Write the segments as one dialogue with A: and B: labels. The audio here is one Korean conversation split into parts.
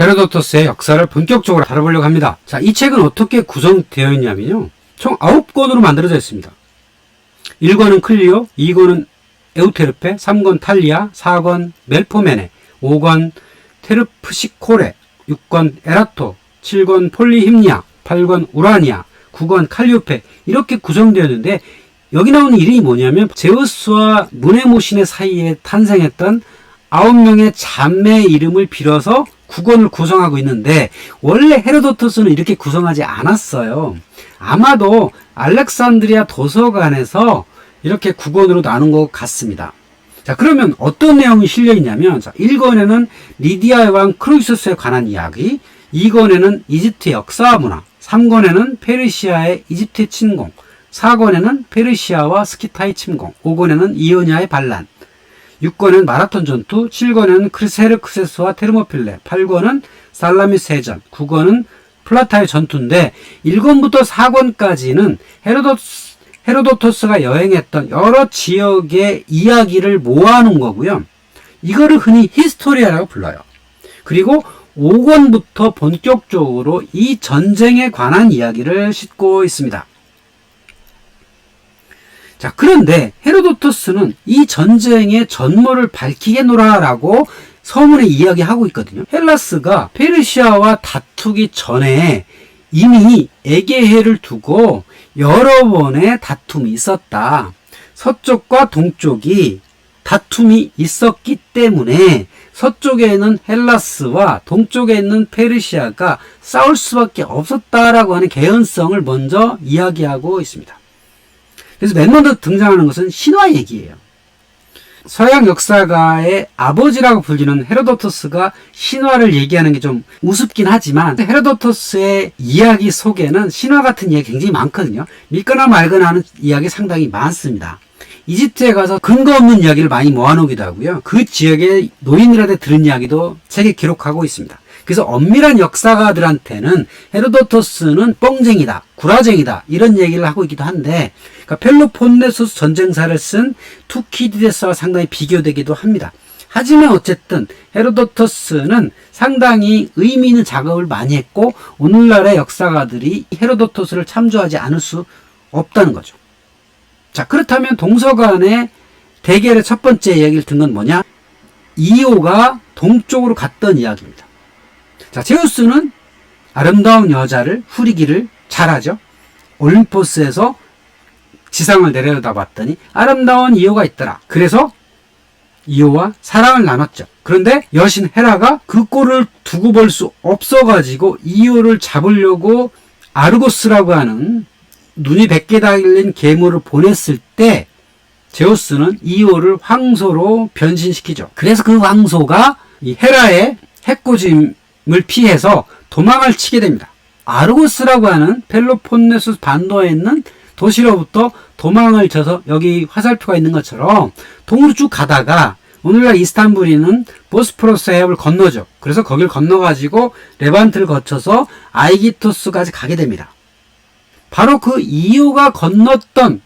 A: 헤로도토스의 역사를 본격적으로 다뤄보려고 합니다. 자, 이 책은 어떻게 구성되어 있냐면요. 총 9권으로 만들어져 있습니다. 1권은 클리오, 2권은 에우테르페, 3권 탈리아, 4권 멜포메네, 5권 테르프시코레, 6권 에라토, 7권 폴리힘니아, 8권 우라니아, 9권 칼리오페 이렇게 구성되었는데 여기 나오는 이름이 뭐냐면 제우스와 무네모신의 사이에 탄생했던 아홉 명의 자매의 이름을 빌어서 구권을 구성하고 있는데 원래 헤로도토스는 이렇게 구성하지 않았어요. 아마도 알렉산드리아 도서관에서 이렇게 구권으로 나눈 것 같습니다. 자, 그러면 어떤 내용이 실려 있냐면, 자, 1권에는 리디아의 왕 크루이스스에 관한 이야기, 2권에는 이집트 역사와 문화, 3권에는 페르시아의 이집트 침공, 4권에는 페르시아와 스키타의 침공, 5권에는 이오니아의 반란, 6권은 마라톤 전투, 7권은 크리세르크세스와 테르모필레, 8권은 살라미스 해전, 9권은 플라타의 전투인데 1권부터 4권까지는 헤로도스, 헤로도토스가 여행했던 여러 지역의 이야기를 모아놓은 거고요. 이거를 흔히 히스토리아라고 불러요. 그리고 5권부터 본격적으로 이 전쟁에 관한 이야기를 싣고 있습니다. 자, 그런데 헤로도토스는 이 전쟁의 전모를 밝히게노라라고 서문에 이야기하고 있거든요. 헬라스가 페르시아와 다투기 전에 이미 에게해를 두고 여러 번의 다툼이 있었다. 서쪽과 동쪽이 다툼이 있었기 때문에 서쪽에 있는 헬라스와 동쪽에 있는 페르시아가 싸울 수밖에 없었다라고 하는 개연성을 먼저 이야기하고 있습니다. 그래서 맨 먼저 등장하는 것은 신화 얘기예요. 서양 역사가의 아버지라고 불리는 헤로도토스가 신화를 얘기하는 게 좀 우습긴 하지만 헤로도토스의 이야기 속에는 신화 같은 이야기 굉장히 많거든요. 믿거나 말거나 하는 이야기 상당히 많습니다. 이집트에 가서 근거 없는 이야기를 많이 모아놓기도 하고요. 그 지역의 노인들한테 들은 이야기도 책에 기록하고 있습니다. 그래서 엄밀한 역사가들한테는 헤로도토스는 뻥쟁이다, 구라쟁이다 이런 얘기를 하고 있기도 한데 그러니까 펠로폰네소스 전쟁사를 쓴 투키디데스와 상당히 비교되기도 합니다. 하지만 어쨌든 헤로도토스는 상당히 의미 있는 작업을 많이 했고 오늘날의 역사가들이 헤로도토스를 참조하지 않을 수 없다는 거죠. 자 그렇다면 동서간의 대결의 첫 번째 이야기를 든 건 뭐냐? 이오가 동쪽으로 갔던 이야기입니다. 자 제우스는 아름다운 여자를 후리기를 잘하죠. 올림포스에서 지상을 내려다 봤더니 아름다운 이오가 있더라. 그래서 이오와 사랑을 나눴죠. 그런데 여신 헤라가 그 꼴을 두고 볼 수 없어가지고 이오를 잡으려고 아르고스라고 하는 눈이 백개 달린 괴물을 보냈을 때 제우스는 이오를 황소로 변신시키죠. 그래서 그 황소가 이 헤라의 해코짐 을 피해서 도망을 치게 됩니다. 아르고스라고 하는 펠로폰네수스 반도에 있는 도시로부터 도망을 쳐서 여기 화살표가 있는 것처럼 동으로 쭉 가다가 오늘날 이스탄불에 있는 보스포러스 해협을 건너죠. 그래서 거길 건너가지고 레반트를 거쳐서 아이기토스까지 가게 됩니다. 바로 그 이오가 건넜던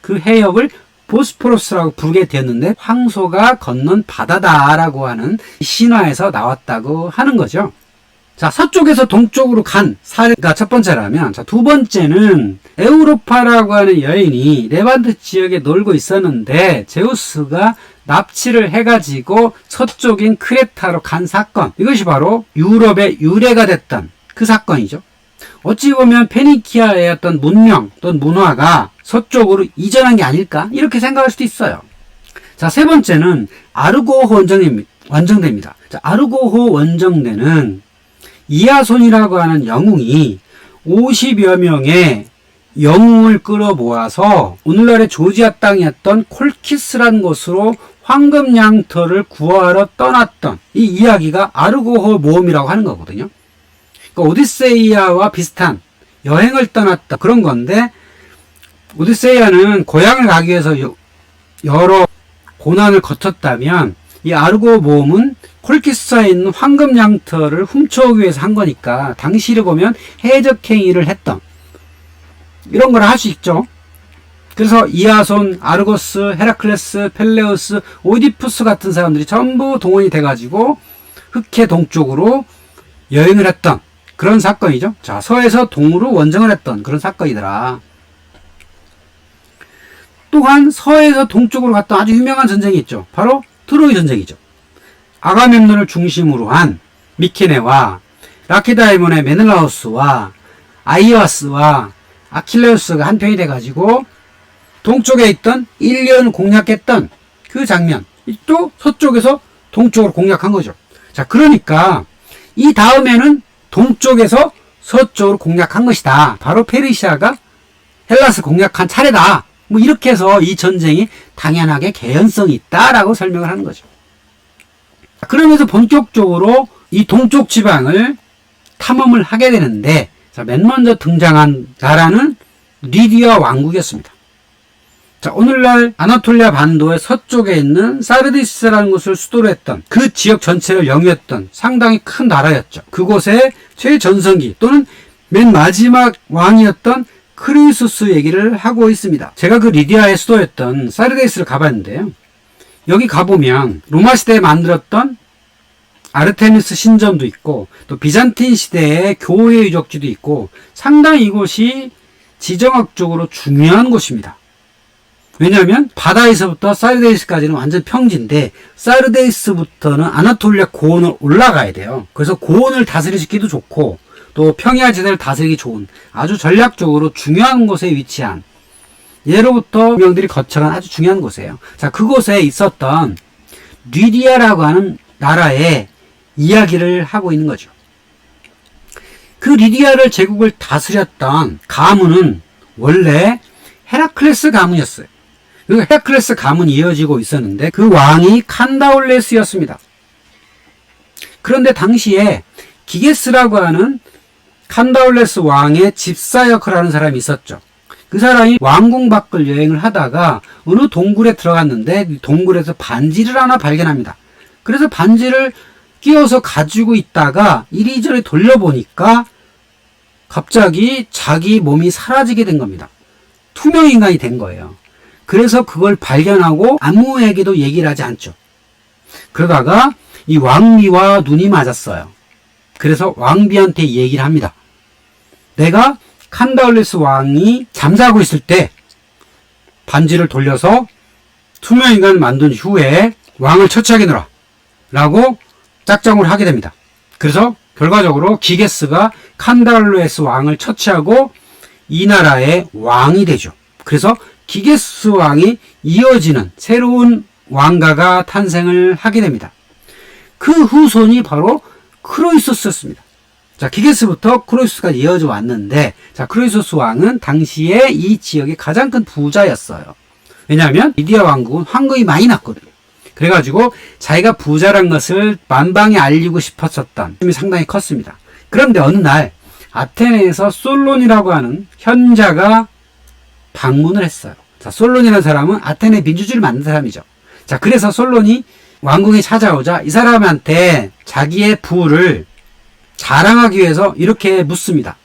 A: 그 해협을 보스포러스라고 부르게 되었는데 황소가 건넌 바다다라고 하는 신화에서 나왔다고 하는 거죠. 자, 서쪽에서 동쪽으로 간 사례가 첫 번째라면, 자, 두 번째는 에우로파라고 하는 여인이 레반트 지역에 놀고 있었는데, 제우스가 납치를 해가지고 서쪽인 크레타로 간 사건. 이것이 바로 유럽의 유래가 됐던 그 사건이죠. 어찌 보면 페니키아의 어떤 문명 또는 문화가 서쪽으로 이전한 게 아닐까? 이렇게 생각할 수도 있어요. 자, 세 번째는 아르고호 원정입니다. 원정대입니다. 자, 아르고호 원정대는 이하손이라고 하는 영웅이 50여 명의 영웅을 끌어모아서 오늘날의 조지아 땅이었던 콜키스란 곳으로 황금 양털을 구하러 떠났던 이 이야기가 아르고호 모험이라고 하는 거거든요. 그러니까 오디세이아와 비슷한 여행을 떠났다 그런 건데 오디세이아는 고향을 가기 위해서 여러 고난을 거쳤다면 이 아르고 모험은 콜키스에 있는 황금 양털을 훔쳐오기 위해서 한 거니까 당시를 보면 해적 행위를 했던 이런 걸 할 수 있죠. 그래서 이아손, 아르고스, 헤라클레스, 펠레우스, 오디푸스 같은 사람들이 전부 동원이 돼가지고 흑해 동쪽으로 여행을 했던 그런 사건이죠. 자, 서에서 동으로 원정을 했던 그런 사건이더라. 또한 서에서 동쪽으로 갔던 아주 유명한 전쟁이 있죠. 바로 트로이 전쟁이죠. 아가멤논을 중심으로 한 미케네와 라케다이몬의 메넬라우스와 아이어스와 아킬레우스가 한 편이 돼가지고 동쪽에 있던 1년 공략했던 그 장면 또 서쪽에서 동쪽으로 공략한 거죠. 자 그러니까 이 다음에는 동쪽에서 서쪽으로 공략한 것이다. 바로 페르시아가 헬라스 공략한 차례다. 뭐 이렇게 해서 이 전쟁이 당연하게 개연성이 있다라고 설명을 하는 거죠. 그러면서 본격적으로 이 동쪽 지방을 탐험을 하게 되는데 자, 맨 먼저 등장한 나라는 리디아 왕국이었습니다. 자, 오늘날 아나톨리아 반도의 서쪽에 있는 사르디스라는 곳을 수도로 했던 그 지역 전체를 영위했던 상당히 큰 나라였죠. 그곳의 최전성기 또는 맨 마지막 왕이었던 크리수스 얘기를 하고 있습니다. 제가 그 리디아의 수도였던 사르데스를 가봤는데요. 여기 가보면 로마 시대에 만들었던 아르테미스 신전도 있고 또 비잔틴 시대의 교회 유적지도 있고 상당히 이곳이 지정학적으로 중요한 곳입니다. 왜냐하면 바다에서부터 사르데이스까지는 완전 평지인데 사르데이스부터는 아나톨리아 고원을 올라가야 돼요. 그래서 고원을 다스리기도 좋고 또 평야 지대를 다스리기 좋은 아주 전략적으로 중요한 곳에 위치한 예로부터 명들이 거쳐간 아주 중요한 곳이에요. 자, 그곳에 있었던 리디아라고 하는 나라의 이야기를 하고 있는 거죠. 그 리디아를 제국을 다스렸던 가문은 원래 헤라클레스 가문이었어요. 그 헤라클레스 가문이 이어지고 있었는데 그 왕이 칸다올레스였습니다. 그런데 당시에 기게스라고 하는 칸다올레스 왕의 집사 역할을 하는 사람이 있었죠. 그 사람이 왕궁 밖을 여행을 하다가 어느 동굴에 들어갔는데 동굴에서 반지를 하나 발견합니다. 그래서 반지를 끼워서 가지고 있다가 이리저리 돌려보니까 갑자기 자기 몸이 사라지게 된 겁니다. 투명 인간이 된 거예요. 그래서 그걸 발견하고 아무에게도 얘기를 하지 않죠. 그러다가 이 왕비와 눈이 맞았어요. 그래서 왕비한테 얘기를 합니다. 내가 칸다울레스 왕이 잠자고 있을 때 반지를 돌려서 투명 인간을 만든 후에 왕을 처치하게 라 라고 짝정을 하게 됩니다. 그래서 결과적으로 기게스가 칸달로에스 왕을 처치하고 이 나라의 왕이 되죠. 그래서 기게스 왕이 이어지는 새로운 왕가가 탄생을 하게 됩니다. 그 후손이 바로 크로이소스였습니다. 자, 기게스부터 크로이소스까지 이어져 왔는데, 자, 크로이소스 왕은 당시에 이 지역의 가장 큰 부자였어요. 왜냐하면 리디아 왕국은 황금이 많이 났거든요. 그래가지고 자기가 부자란 것을 만방에 알리고 싶었었던 힘이 상당히 컸습니다. 그런데 어느 날 아테네에서 솔론이라고 하는 현자가 방문을 했어요. 자, 솔론이라는 사람은 아테네 민주주의를 만든 사람이죠. 자, 그래서 솔론이 왕궁에 찾아오자 이 사람한테 자기의 부를 자랑하기 위해서 이렇게 묻습니다.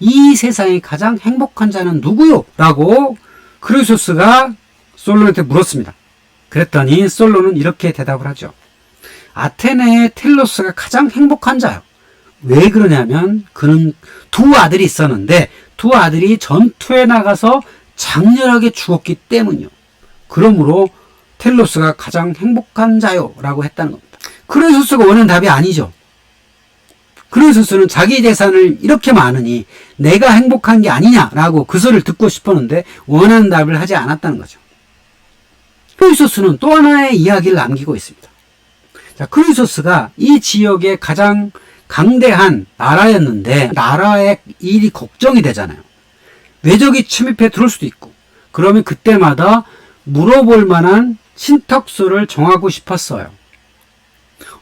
A: 이 세상에 가장 행복한 자는 누구요? 라고 크루소스가 솔론한테 물었습니다. 그랬더니 솔로는 이렇게 대답을 하죠. 아테네의 텔로스가 가장 행복한 자요. 왜 그러냐면 그는 두 아들이 있었는데 두 아들이 전투에 나가서 장렬하게 죽었기 때문이요. 그러므로 텔로스가 가장 행복한 자요. 라고 했다는 겁니다. 크레소스가 원하는 답이 아니죠. 크레소스는 자기 재산을 이렇게 많으니 내가 행복한 게 아니냐라고 그 소리를 듣고 싶었는데 원하는 답을 하지 않았다는 거죠. 크리소스는 또 하나의 이야기를 남기고 있습니다. 자, 크리소스가 이 지역의 가장 강대한 나라였는데 나라의 일이 걱정이 되잖아요. 외적이 침입해 들어올 수도 있고 그러면 그때마다 물어볼 만한 신탁소를 정하고 싶었어요.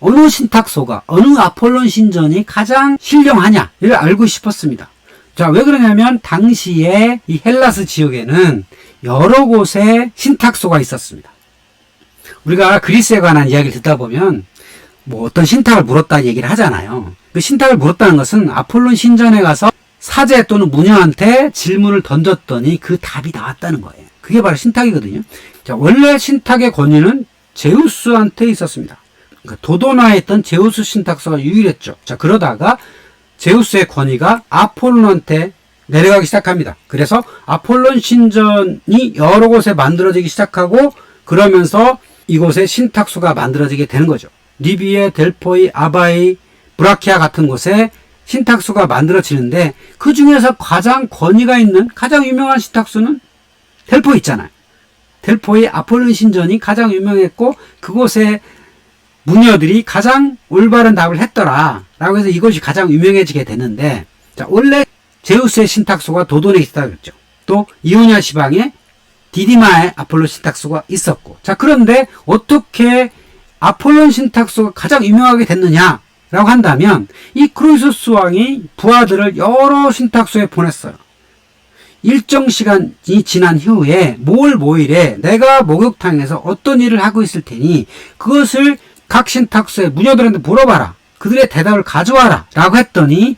A: 어느 신탁소가 어느 아폴론 신전이 가장 신령하냐를 알고 싶었습니다. 자, 왜 그러냐면 당시에 이 헬라스 지역에는 여러 곳에 신탁소가 있었습니다. 우리가 그리스에 관한 이야기를 듣다 보면 뭐 어떤 신탁을 물었다 얘기를 하잖아요. 그 신탁을 물었다는 것은 아폴론 신전에 가서 사제 또는 무녀한테 질문을 던졌더니 그 답이 나왔다는 거예요. 그게 바로 신탁이거든요. 자, 원래 신탁의 권위는 제우스한테 있었습니다. 그러니까 도도나에 있던 제우스 신탁소가 유일했죠. 자, 그러다가 제우스의 권위가 아폴론한테 내려가기 시작합니다. 그래서 아폴론 신전이 여러 곳에 만들어지기 시작하고 그러면서 이곳에 신탁소가 만들어지게 되는 거죠. 리비에, 델포이, 아바이, 브라키아 같은 곳에 신탁소가 만들어지는데 그 중에서 가장 권위가 있는 가장 유명한 신탁소는 델포 있잖아요. 델포의 아폴론 신전이 가장 유명했고 그곳에 무녀들이 가장 올바른 답을 했더라. 라고 해서 이것이 가장 유명해지게 되는데, 자, 원래 제우스의 신탁소가 도돈에 있다 그랬죠. 또 이오냐 시방에 디디마의 아폴로 신탁소가 있었고. 자, 그런데 어떻게 아폴론 신탁소가 가장 유명하게 됐느냐? 라고 한다면, 이 크로이소스 왕이 부하들을 여러 신탁소에 보냈어요. 일정 시간이 지난 후에 모월 모일에 내가 목욕탕에서 어떤 일을 하고 있을 테니 그것을 각 신탁소의 무녀들한테 물어봐라. 그들의 대답을 가져와라. 라고 했더니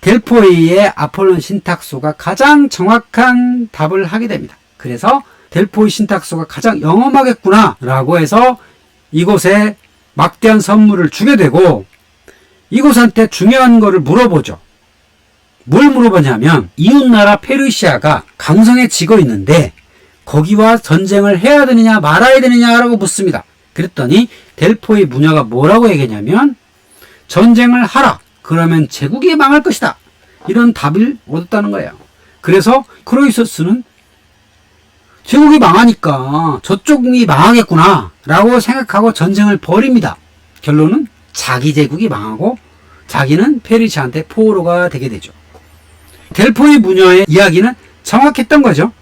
A: 델포이의 아폴론 신탁소가 가장 정확한 답을 하게 됩니다. 그래서 델포이 신탁소가 가장 영험하겠구나. 라고 해서 이곳에 막대한 선물을 주게 되고 이곳한테 중요한 거를 물어보죠. 뭘 물어보냐면 이웃나라 페르시아가 강성해지고 있는데 거기와 전쟁을 해야 되느냐 말아야 되느냐라고 묻습니다. 그랬더니 델포의 무녀가 뭐라고 얘기했냐면 전쟁을 하라. 그러면 제국이 망할 것이다. 이런 답을 얻었다는 거예요. 그래서 크로이소스는 제국이 망하니까 저쪽이 망하겠구나 라고 생각하고 전쟁을 벌입니다. 결론은 자기 제국이 망하고 자기는 페르시아한테 포로가 되게 되죠. 델포이 무녀의 이야기는 정확했던 거죠.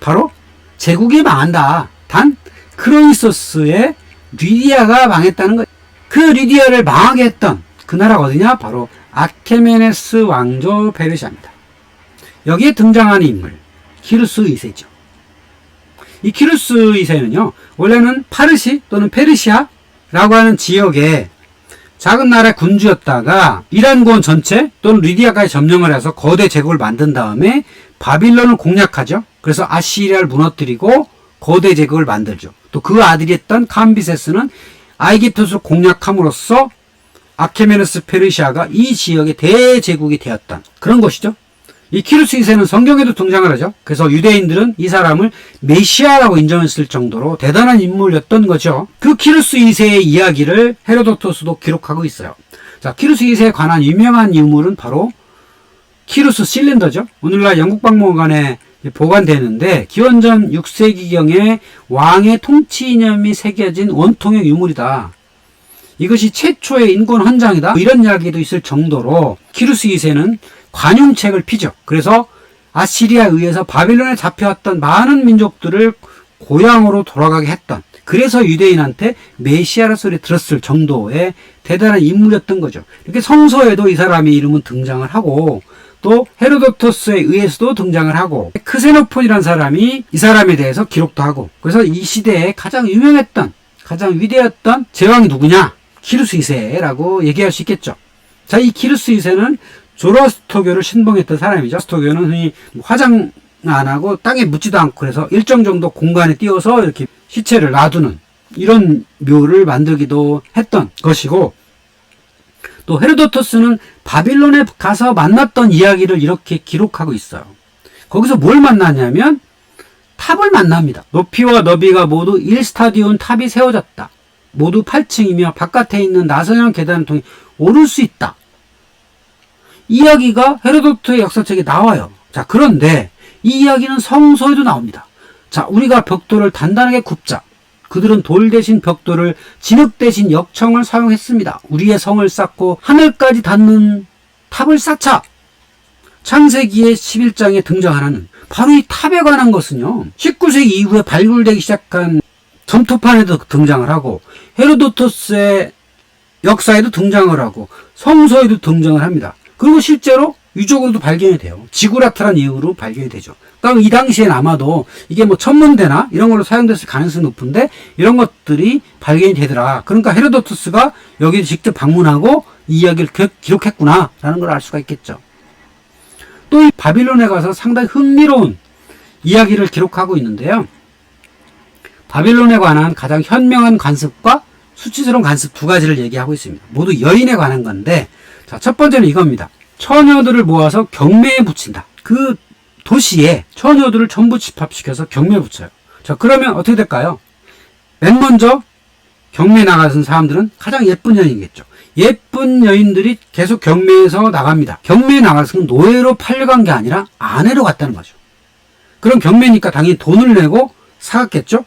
A: 바로 제국이 망한다. 단 크로이소스의 리디아가 망했다는 것. 그 리디아를 망하게 했던 그 나라가 어디냐? 바로 아케메네스 왕조 페르시아입니다. 여기에 등장하는 인물 키루스 2세죠. 이 키루스 2세는요. 원래는 파르시 또는 페르시아라고 하는 지역에 작은 나라의 군주였다가 이란권 전체 또는 리디아까지 점령을 해서 거대 제국을 만든 다음에 바빌론을 공략하죠. 그래서 아시리아를 무너뜨리고 거대 제국을 만들죠. 또 그 아들이었던 캄비세스는 아이기프트를 공략함으로써 아케메네스 페르시아가 이 지역의 대제국이 되었던 그런 것이죠. 이 키루스 2세는 성경에도 등장을 하죠. 그래서 유대인들은 이 사람을 메시아라고 인정했을 정도로 대단한 인물이었던 거죠. 그 키루스 2세의 이야기를 헤로도토스도 기록하고 있어요. 자, 키루스 2세에 관한 유명한 인물은 바로 키루스 실린더죠. 오늘날 영국박물관에 보관되는데 기원전 6세기경에 왕의 통치 이념이 새겨진 원통의 유물이다. 이것이 최초의 인권 헌장이다. 이런 이야기도 있을 정도로 키루스 2세는 관용책을 피죠. 그래서 아시리아에 의해서 바빌론에 잡혀왔던 많은 민족들을 고향으로 돌아가게 했던 그래서 유대인한테 메시아라 소리 들었을 정도의 대단한 인물이었던 거죠. 이렇게 성서에도 이 사람의 이름은 등장을 하고 또 헤로도토스에 의해서도 등장을 하고 크세노폰이라는 사람이 이 사람에 대해서 기록도 하고 그래서 이 시대에 가장 유명했던 가장 위대했던 제왕이 누구냐? 키루스 2세라고 얘기할 수 있겠죠. 자, 이 키루스 2세는 조로스토교를 신봉했던 사람이죠. 스토교는 흔히 화장 안 하고 땅에 묻지도 않고 그래서 일정 정도 공간에 띄워서 이렇게 시체를 놔두는 이런 묘를 만들기도 했던 것이고 또 헤로도토스는 바빌론에 가서 만났던 이야기를 이렇게 기록하고 있어요. 거기서 뭘 만났냐면 탑을 만납니다. 높이와 너비가 모두 1스타디온 탑이 세워졌다. 모두 8층이며 바깥에 있는 나선형 계단을 통해 오를 수 있다. 이야기가 헤로도트의 역사책에 나와요. 자, 그런데 이 이야기는 성서에도 나옵니다. 자, 우리가 벽돌을 단단하게 굽자. 그들은 돌 대신 벽돌을 진흙 대신 역청을 사용했습니다. 우리의 성을 쌓고 하늘까지 닿는 탑을 쌓자. 창세기의 11장에 등장하는 바로 이 탑에 관한 것은요. 19세기 이후에 발굴되기 시작한 점토판에도 등장을 하고 헤로도토스의 역사에도 등장을 하고 성서에도 등장을 합니다. 그리고 실제로 유적으로도 발견이 돼요. 지구라트란 이유로 발견이 되죠. 그러니까 이 당시엔 아마도 이게 뭐 천문대나 이런 걸로 사용됐을 가능성이 높은데 이런 것들이 발견이 되더라. 그러니까 헤로도투스가 여기 직접 방문하고 이 이야기를 기록했구나라는 걸 알 수가 있겠죠. 또 이 바빌론에 가서 상당히 흥미로운 이야기를 기록하고 있는데요. 바빌론에 관한 가장 현명한 관습과 수치스러운 간섭 두 가지를 얘기하고 있습니다. 모두 여인에 관한 건데, 자, 첫 번째는 이겁니다. 처녀들을 모아서 경매에 붙인다. 그 도시에 처녀들을 전부 집합시켜서 경매에 붙여요. 자, 그러면 어떻게 될까요? 맨 먼저 경매에 나가는 사람들은 가장 예쁜 여인이겠죠. 예쁜 여인들이 계속 경매에서 나갑니다. 경매에 나가서 노예로 팔려간 게 아니라 아내로 갔다는 거죠. 그럼 경매니까 당연히 돈을 내고 사갔겠죠?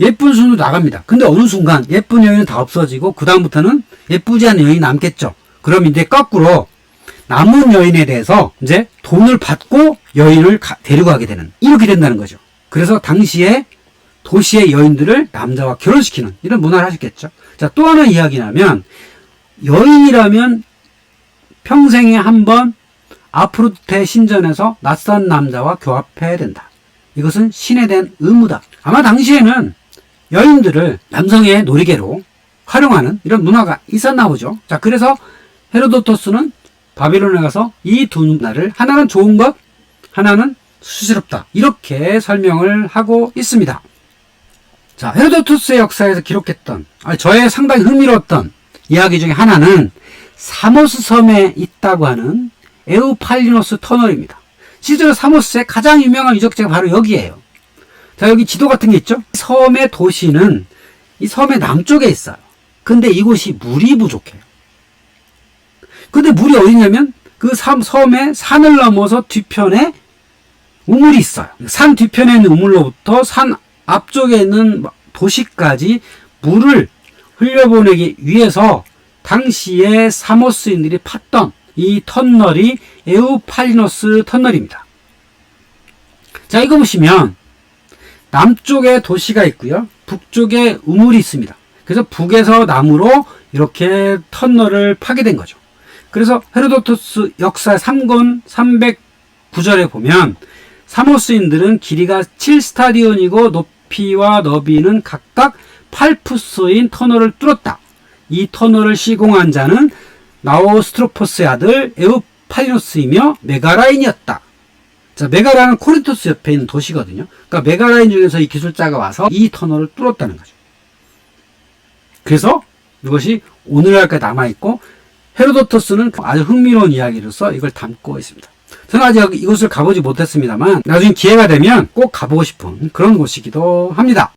A: 예쁜 순도 나갑니다. 근데 어느 순간 예쁜 여인은 다 없어지고 그다음부터는 예쁘지 않은 여인이 남겠죠. 그럼 이제 거꾸로 남은 여인에 대해서 이제 돈을 받고 여인을 가- 데려가게 되는 이렇게 된다는 거죠. 그래서 당시에 도시의 여인들을 남자와 결혼시키는 이런 문화를 하셨겠죠. 자, 또 하나 이야기라면 여인이라면 평생에 한 번 아프로테 신전에서 낯선 남자와 교합해야 된다. 이것은 신에 대한 의무다. 아마 당시에는 여인들을 남성의 놀이개로 활용하는 이런 문화가 있었나 보죠. 자, 그래서 헤로도토스는 바빌론에 가서 이두 문화를 하나는 좋은 것, 하나는 수시럽다. 이렇게 설명을 하고 있습니다. 자, 헤로도토스의 역사에서 기록했던, 아, 저의 상당히 흥미로웠던 이야기 중에 하나는 사모스 섬에 있다고 하는 에우팔리노스 터널입니다. 실제로 사모스의 가장 유명한 유적지가 바로 여기에요. 자, 여기 지도 같은 게 있죠? 섬의 도시는 이 섬의 남쪽에 있어요. 근데 이곳이 물이 부족해요. 근데 물이 어디냐면 그 섬, 섬의 산을 넘어서 뒤편에 우물이 있어요. 산 뒤편에 있는 우물로부터 산 앞쪽에 있는 도시까지 물을 흘려보내기 위해서 당시에 사모스인들이 팠던 이 터널이 에우팔리노스 터널입니다. 자, 이거 보시면 남쪽에 도시가 있고요. 북쪽에 우물이 있습니다. 그래서 북에서 남으로 이렇게 터널을 파게 된 거죠. 그래서 헤로도토스 역사 3권 309절에 보면 사모스인들은 길이가 7스타디온이고 높이와 너비는 각각 8푸스인 터널을 뚫었다. 이 터널을 시공한 자는 나오스트로포스의 아들 에우팔리노스이며 메가라인이었다. 자, 메가라는 코린토스 옆에 있는 도시거든요. 그러니까 메가라인 중에서 이 기술자가 와서 이 터널을 뚫었다는 거죠. 그래서 이것이 오늘날까지 남아있고 헤로도토스는 아주 흥미로운 이야기로서 이걸 담고 있습니다. 저는 아직 이곳을 가보지 못했습니다만 나중에 기회가 되면 꼭 가보고 싶은 그런 곳이기도 합니다.